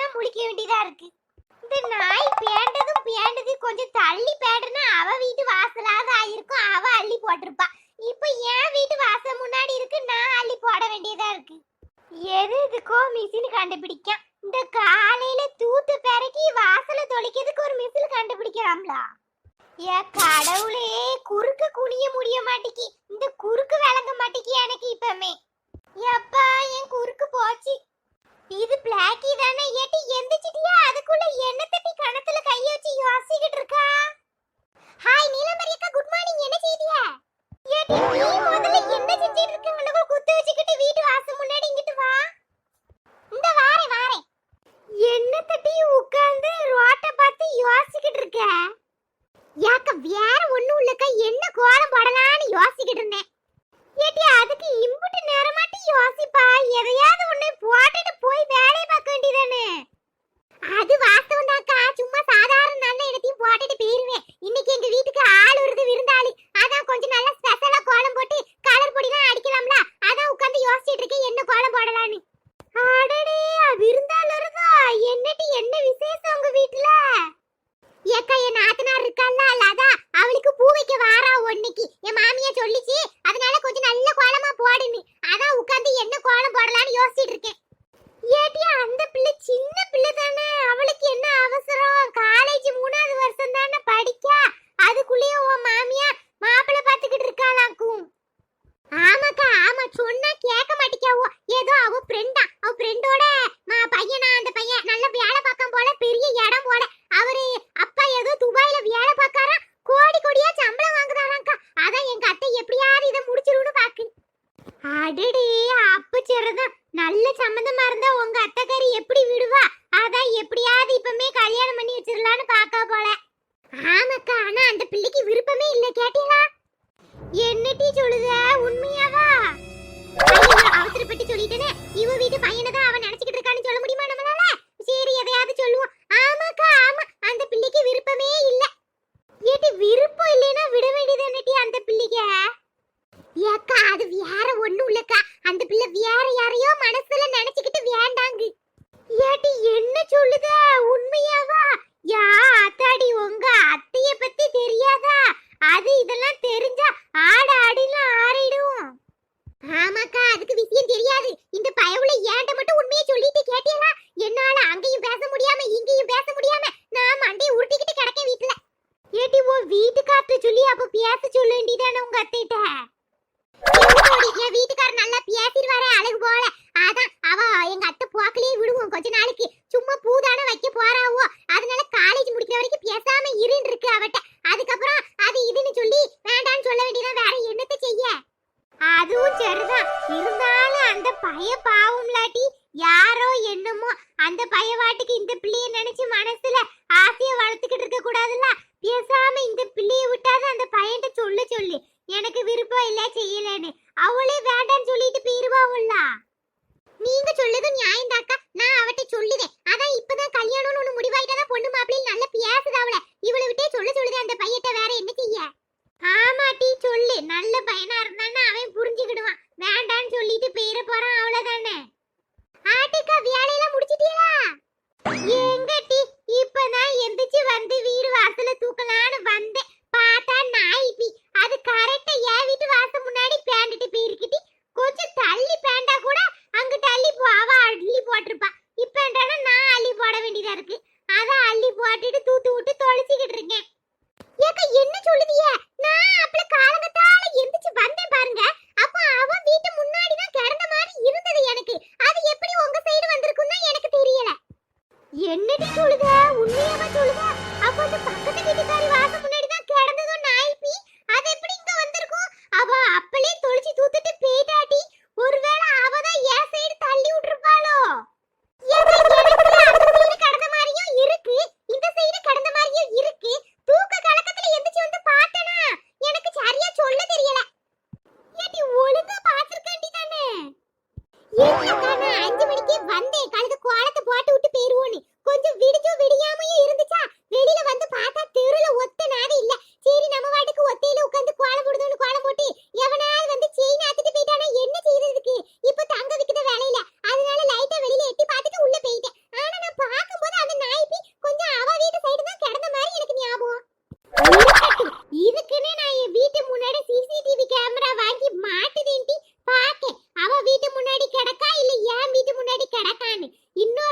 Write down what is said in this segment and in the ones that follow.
தான் முழிக்க வேண்டியதா இருக்கு. இந்த நாய் பேண்டதும் பேண்டது கொஞ்சம் தள்ளி பேடுனா அவ வீட்டு வாசலாவது ஆயிருக்கும். அவ அள்ளி போட்டிருப்பா. இப்ப என் வீட்டு வாசல் முன்னாடி இருக்கு. நான் அள்ளி போட வேண்டியதா இருக்கு. எது இதுக்கோ மிஷின் கண்டுபிடிக்க இந்த காலையில தூத்து பிறக்கி வாசல தொலைக்கிறதுக்கு ஒரு மிஷின் கண்டுபிடிக்கலாம்ல ஏ கடவுளே குறுக்கு குனிய முடிய மாட்டேக்கி. இந்த குறுக்கு விளங்க மாட்டேக்கி எனக்கு இப்பமே. எப்பா என் குறுக்கு போச்சு. இது பிளாக்கி தானே ஏட்டி எந்திரிச்சிட்டியா? அதுக்குள்ள என்ன தட்டி கணத்துல கைய வச்சு யோசிக்கிட்டு இருக்கா? ஹாய் நீலமரி குட் மார்னிங் என்ன செய்தியா? ஏட்டி நீ முதல்ல என்ன செஞ்சிட்டு இருக்க குத்து வச்சுக்கிட்டு வீட்டு வாசல் முன்னாடி இங்கிட்டு வா. இந்த வாரே வாரே. கேட்டீங்களா என்னட்டி சொல்லுத? உண்மையாவா? அவசரப்பட்டு சொல்லிட்டேனே. இவ வீட்டு பையனை தான் அவன் நினைச்சு அவ எங்க அத்தை போக்கலையே விடுவோம். கொஞ்ச நாளைக்கு. சும்மா பூதான வைக்க போறாவோ. அதனால காலேஜ் முடிக்கிற வரைக்கும் பேசாம இருன்னு இருக்கு அவட்ட. அதுக்கப்புறம் அது இதுன்னு சொல்லி வேண்டான்னு சொல்ல வேண்டியதான் வேற என்னத்தை செய்ய? அதுவும் சரிதான். இருந்தாலும் அந்த பைய பாவம்லாட்டி யாரோ என்னமோ அந்த பையவாட்டுக்கு இந்த பிள்ளைய நினைச்சு மனசுல ஆசைய வளர்த்துக்கிட்டு இருக்க கூடாதுல்ல? பேசாம இந்த பிள்ளைய விட்டாத அந்த பையன்ட்ட சொல்ல சொல்லு. எனக்கு விருப்பம் இல்ல செய்யலன்னு. அவளே നടക്കാന് ഇന്നും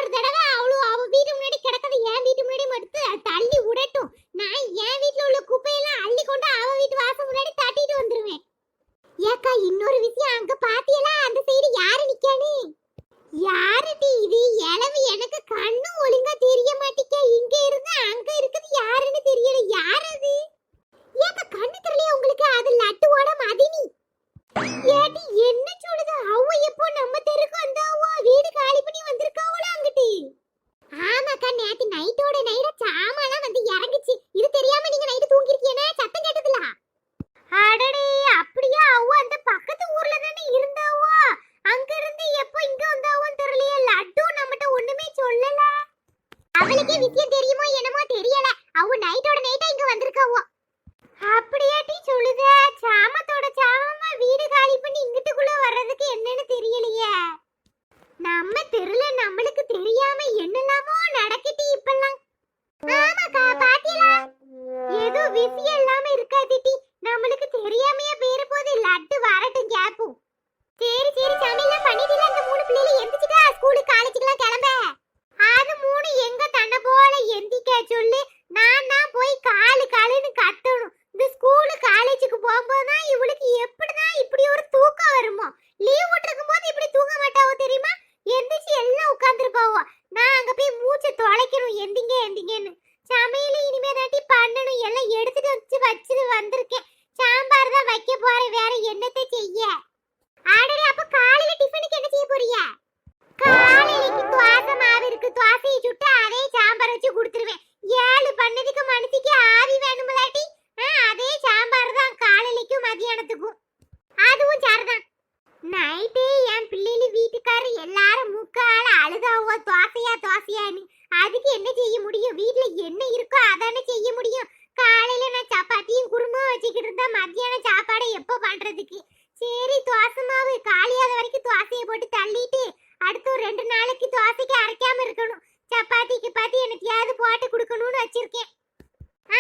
சரி தோசை மாவு காலியாத வரைக்கும் தோசையை போட்டு தள்ளிட்டு அடுத்த ஒரு ரெண்டு நாளைக்கு தோசைக்கு அரைக்காம இருக்கணும். சப்பாத்திக்கு பாத்தி எனக்கையாவது போட்டு கொடுக்கணும்னு வச்சிருக்கேன்.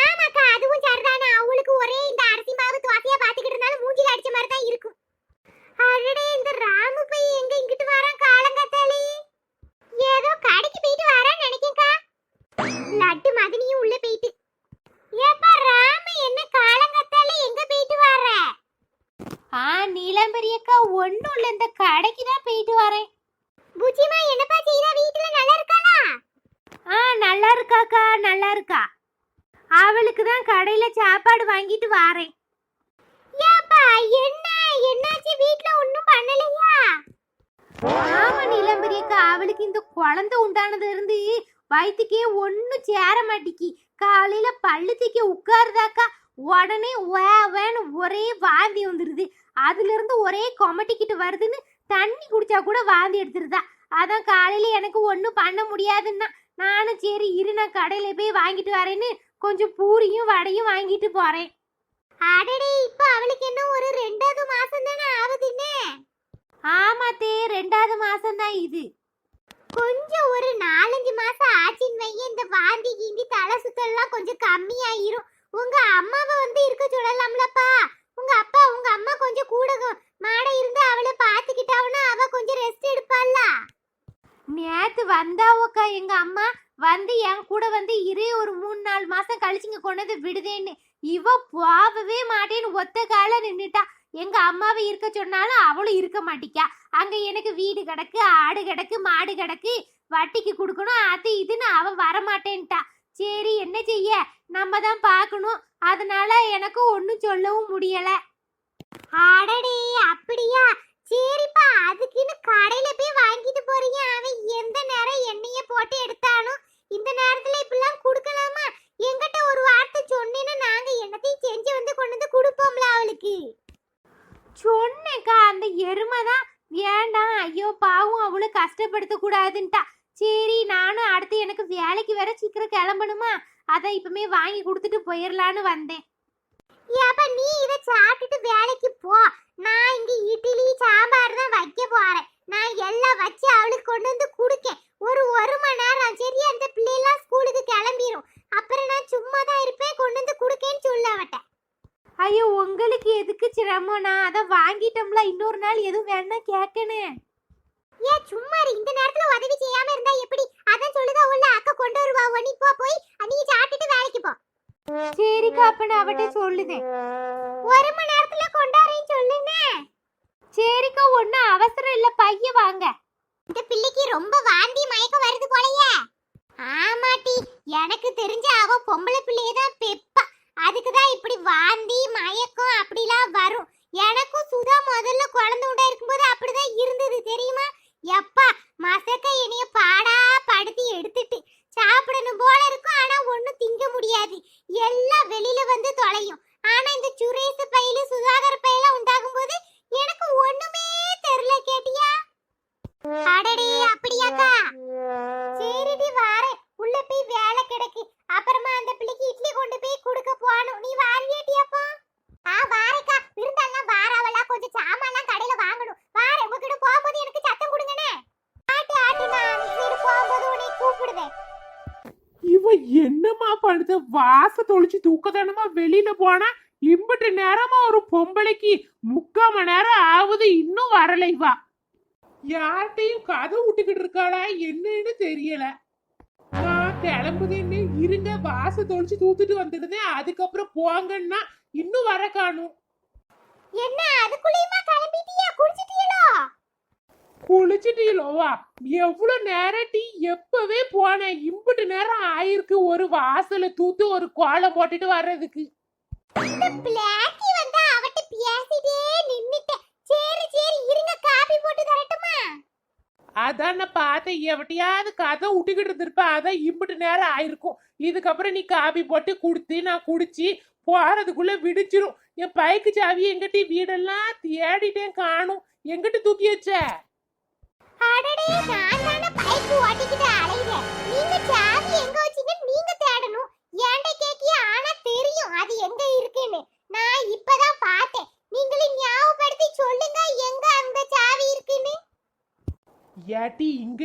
ஆமாக்கா அதுவும் சரிதானே. அவளுக்கு ஒரே இந்த அரிசி மாவு தோசையா பாத்துக்கிட்டு இருந்தாலும் மூஞ்சில அடிச்ச மாதிரி தான் இருக்கும். அடடே இந்த ராமு போய் எங்க இங்கிட்டு வரான் காலங்கத்தாளி ஏதோ கடைக்கு போயிட்டு வரான்னு நினைக்கேக்கா லட்டு மதினியும் உள்ள போயிட்டு. ஏப்பா ராமு என்ன காலங்கத்தாளி எங்க போயிட்டு வர ஆ நீலாம்பரியக்கா ஒண்ணும் இல்ல இந்த கடைக்கு தான் போயிட்டு வரேன். புச்சிமா என்னப்பா செய்யறா வீட்டுல நல்லா இருக்காளா? ஆ நல்லா இருக்காக்கா நல்லா இருக்கா. அவளுக்கு தான் கடையில சாப்பாடு வாங்கிட்டு வரேன். ஏப்பா என்ன? என்னாச்சு? வீட்ல ஒண்ணும் பண்ணலையா? ஆமா நிலம்பரியக்கா அவளுக்கு இந்த குழந்தை உண்டானது இருந்து வயிற்றுக்கே ஒன்றும் சேர மாட்டிக்கி. காலையில பல்லு தூக்கி உட்காருதாக்கா. உடனே வே வேன்னு ஒரே வாந்தி வந்துடுது அதுலேருந்து ஒரே கொமட்டிக்கிட்டு வருதுன்னு தண்ணி குடிச்சா கூட வாந்தி எடுத்துருதா. அதான் காலையில் எனக்கு ஒன்றும் பண்ண முடியாதுன்னா நானும் சரி இரு நான் கடையில் போய் வாங்கிட்டு வரேன்னு கொஞ்சம் பூரியும் வடையும் வாங்கிட்டு போகிறேன் அடடே இப்போ அவளுக்கு என்ன ஒரு ரெண்டாவது மாசம் தானே ஆகுதுன்னே? ஆமாத்தே ரெண்டாவது மாசம் தான் இது. கொஞ்சம் ஒரு நாலஞ்சு மாசம் ஆச்சின் வைய இந்த வாந்தி கீந்தி தலை சுத்தல்லாம் கொஞ்சம் கம்மியாயிரும். உங்க அம்மாவை வந்து இருக்க சொல்லலாம்லப்பா. உங்க அப்பா உங்க அம்மா கொஞ்சம் கூட மாட இருந்து அவளை பாத்துக்கிட்டாவுன்னா அவ கொஞ்சம் ரெஸ்ட் எடுப்பாள்ல நேத்து வந்தாவோக்கா எங்க அம்மா வந்து என் கூட வந்து இரு ஒரு மூணு நாலு மாசம் கழிச்சுங்க கொண்டது விடுதேன்னு. இவ போகவே மாட்டேன்னு ஒத்த கால நின்றுட்டா எங்க அம்மாவை இருக்க சொன்னாலும் அவளும் இருக்க மாட்டிக்கா. அங்க எனக்கு வீடு கிடக்கு ஆடு கிடக்கு மாடு கிடக்கு வட்டிக்கு கொடுக்கணும் அது இதுன்னு அவ வரமாட்டேன்ட்டா. சரி என்ன செய்ய? நம்ம தான் பார்க்கணும். அதனால எனக்கு ஒன்றும் சொல்லவும் முடியல. அடடே அப்படியா? சரிப்பா அதுக்குன்னு கடையில போய் வாங்கிட்டு போறீங்க. அவன் எந்த நேரம் எண்ணெய போட்டு எடுத்தானோ? இந்த நேரத்துல இப்பெல்லாம் கொடுக்கலாமா? எங்கிட்ட ஒரு வார்த்தை சொன்னேன்னா நாங்க என்னத்தையும் செஞ்சு வந்து கொண்டு வந்து கொடுப்போம்ல அவளுக்கு. சொன்னேக்கா அந்த எருமை தான். வேண்டாம் ஐயோ பாவம் அவ்வளோ கஷ்டப்படுத்த கூடாதுன்ட்டா சரி நானும் அடுத்து எனக்கு வேலைக்கு வேற சீக்கிரம் கிளம்பணுமா? அதை இப்பவுமே வாங்கி கொடுத்துட்டு போயிடலான்னு வந்தேன். ஏப்பா நீ இதை சாப்பிட்டுட்டு வேலைக்கு போ. நான் இங்க இட்லி சாம்பார் தான் வைக்க போறேன். நான் எல்லாம் வச்சு அவளுக்கு கொண்டு வந்து கொடுக்கேன். ஒரு ஒரு மணி நேரம் சரி அந்த பிள்ளைலாம் ஸ்கூலுக்கு கிளம்பிரும். அப்புறம் நான் சும்மா தான் இருப்பேன் கொண்டு வந்து கொடுக்கேன்னு சொல்ல அவட்ட. ஐயோ உங்களுக்கு எதுக்கு சிரமம்? நான் அதை வாங்கிட்டோம்ல இன்னொரு நாள் எதுவும் வேணா கேட்கணும். ஏன் சும்மா இந்த நேரத்துல உதவி செய்யாம இருந்தா எப்படி? அதான் சொல்லுதா உள்ள அக்கா கொண்டு வருவா. நீ போ போய். நீ சாப்பிட்டுட்டு வேலைக்கு போ. சரிக்கா அப்ப நான் அவட்ட சொல்லுதேன். ஒரு மணி நேரத்துல கொண்டாறேன்னு சொல்லுங்க சரிக்கா ஒன்னும் அவசரம் இல்ல. பைய வாங்க. இந்த பிள்ளைக்கு ரொம்ப வாந்தி மயக்கம் வருது போலயே ஆமாட்டி எனக்கு தெரிஞ்ச அவ பொம்பளை பிள்ளைய தான் பெப்பா அதுக்கு தான் இப்படி வாந்தி மயக்கம் அப்படிலாம் வரும் எனக்கும் சுதா முதல்ல குழந்தை உண்டா இருக்கும்போது அப்படிதான் இருந்தது தெரியுமா எப்பா மசக்க இனிய பாடா படுத்தி எடுத்துட்டு சாப்பிடணும் போல இருக்கும் ஆனா ஒண்ணும் திங்க முடியாது எல்லாம் வெளியில வந்து தொலையும் ஆனா இந்த சுரேஷ் பையில சுதாகர் பையில உண்டாகும் போது எனக்கு ஒண்ணுமே தெரியல கேட்டியா அடடி அப்படியாக்கா? சரிடி வாரேன். உள்ள போய் வேலை கிடக்கு. அப்புறமா அந்த பிள்ளைக்கு இட்லி கொண்டு போய் கொடுக்க போகணும். நீ வாரியேட்டி அப்போ ஆ வாரேக்கா. விருந்தெல்லாம் வாராவலா கொஞ்சம் சாமான்லாம் கடையில வாங்கணும். வாரேன். உங்ககிட்ட போகும்போது எனக்கு சத்தம் கொடுங்கண்ணே. ஆட்டு ஆட்டு நான் அந்த போகும்போது உன்னை கூப்பிடுவேன். இவ என்னம்மா பண்ணுது? வாச தொளிச்சு தூக்கதானமா வெளியில போனா? இம்பிட்டு நேரமா ஒரு பொம்பளைக்கு முக்கால் மணி நேரம் ஆகுது இன்னும் வரலைவா யார்கிட்டயும் கதை விட்டுக்கிட்டு இருக்காளா? என்னன்னு தெரியல. நான் கிளம்புதேன்னு இருங்க வாச தொளிச்சு தூத்துட்டு வந்துடுதேன் அதுக்கப்புறம் போங்கன்னா இன்னும் வர காணும். என்ன அதுக்குள்ளேயுமா கிளம்பிட்டியா? குடிச்சிட்டீங்களோ குளிச்சிட்டீங்களோவா எவ்வளவு நேரம் டீ? எப்பவே போனேன். இம்பிட்டு நேரம் ஆயிருக்கு. ஒரு வாசல தூத்து ஒரு கோலம் போட்டுட்டு வர்றதுக்கு. இந்த பிளாக்கி வந்து அவட்ட பேசிட்டே நின்னுட்டேன். சரி சரி இருங்க காபி போட்டு தரட்டுமா? அதான் நான் பார்த்தேன் எவட்டையாவது கதை விட்டுக்கிட்டு இருந்திருப்பேன் அதான் இம்பிட்டு நேரம் ஆயிருக்கும். இதுக்கப்புறம் நீ காபி போட்டு குடுத்து நான் குடிச்சு போறதுக்குள்ள விடிச்சிரும் என் பைக்கு சாவி எங்கிட்ட வீடெல்லாம் தேடிட்டேன் காணும். எங்கிட்ட தூக்கி வச்ச? அடடே நான் தானே பைக் ஓட்டிக்கிட்டு அலைகிறேன் நீங்க சாவி எங்க வச்சீங்க நீங்க தேடணும் ஏன்டா கேக்கிய ஆனா தெரியும் அது எங்க இருக்குன்னு நான் இப்பதான் பார்த்தேன் நீங்களே ஞாபகப்படுத்தி சொல்லுங்க எங்க அந்த சாவி இருக்குன்னு ஏட்டி இங்க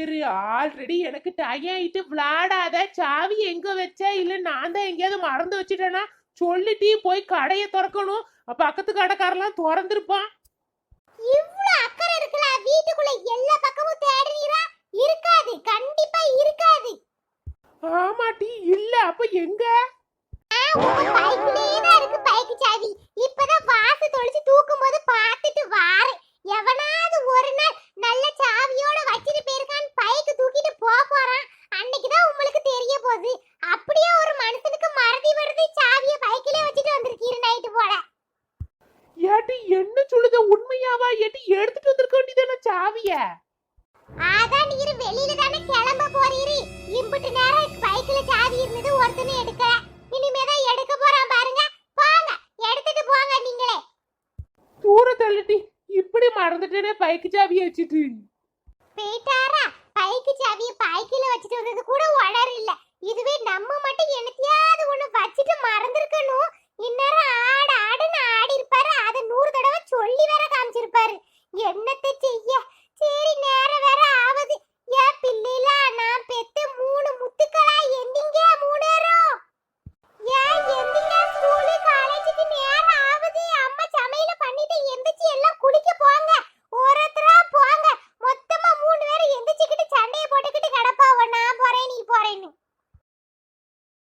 ஆல்ரெடி எனக்கு டயம் ஆயிட்டு விளாடாத சாவி எங்க வச்ச? இல்ல நான் தான் எங்கேயாவது மறந்து வச்சுட்டேனா? சொல்லிட்டு போய் கடையை திறக்கணும். பக்கத்து கடைக்காரெல்லாம் திறந்திருப்பான். இவ்ளோ அக்கறை இருக்குல வீட்டுக்குள்ள எல்லா பக்கமும் தேடுறீரா? இருக்காது. கண்டிப்பா இருக்காது. ஆமாட்டி இல்ல. அப்ப எங்க உங்க பைக்குலயே தான் இருக்கு பைக்கு சாவி இப்பதான் வாச தொலைச்சு தூக்கும் போது பார்த்துட்டு வாரேன் எவனாவது ஒரு நாள் நல்ல சாவியோட வச்சிட்டு போயிருக்கான் பைக்கு தூக்கிட்டு போக போறான் அன்னைக்கு தான் உங்களுக்கு தெரிய போகுது அப்படியே ஒரு மனுஷனுக்கு மறதி வருது சாவிய பைக்கிலே வச்சுட்டு வந்திருக்கீரு நைட்டு போல ஏட்டி என்ன சொல்லுத ஏட்டி எடுத்துட்டு வந்திருக்க வேண்டியதானே சாவிய? அதான் நீர் வெளியில தானே கிளம்ப போறீரு. இம்புட்டு நேரம் பைக்ல சாவி இருந்தது ஒருத்தனும் எடுக்கல. இனிமே தான் எடுக்க போறான் பாருங்க. போங்க எடுத்துட்டு போங்க நீங்களே. தூர தள்ளிட்டி இப்படி மறந்துட்டேனே பைக்கு சாவியை வச்சுட்டு. போயிட்டாரா? பைக்கு சாவிய பைக்கில வச்சுட்டு வந்தது கூட உணர் இல்ல. இதுவே நம்ம மட்டும் என்னத்தையாவது ஒண்ணு வச்சுட்டு மறந்துருக்கணும். இந்நேரம் ஆடு ஆடி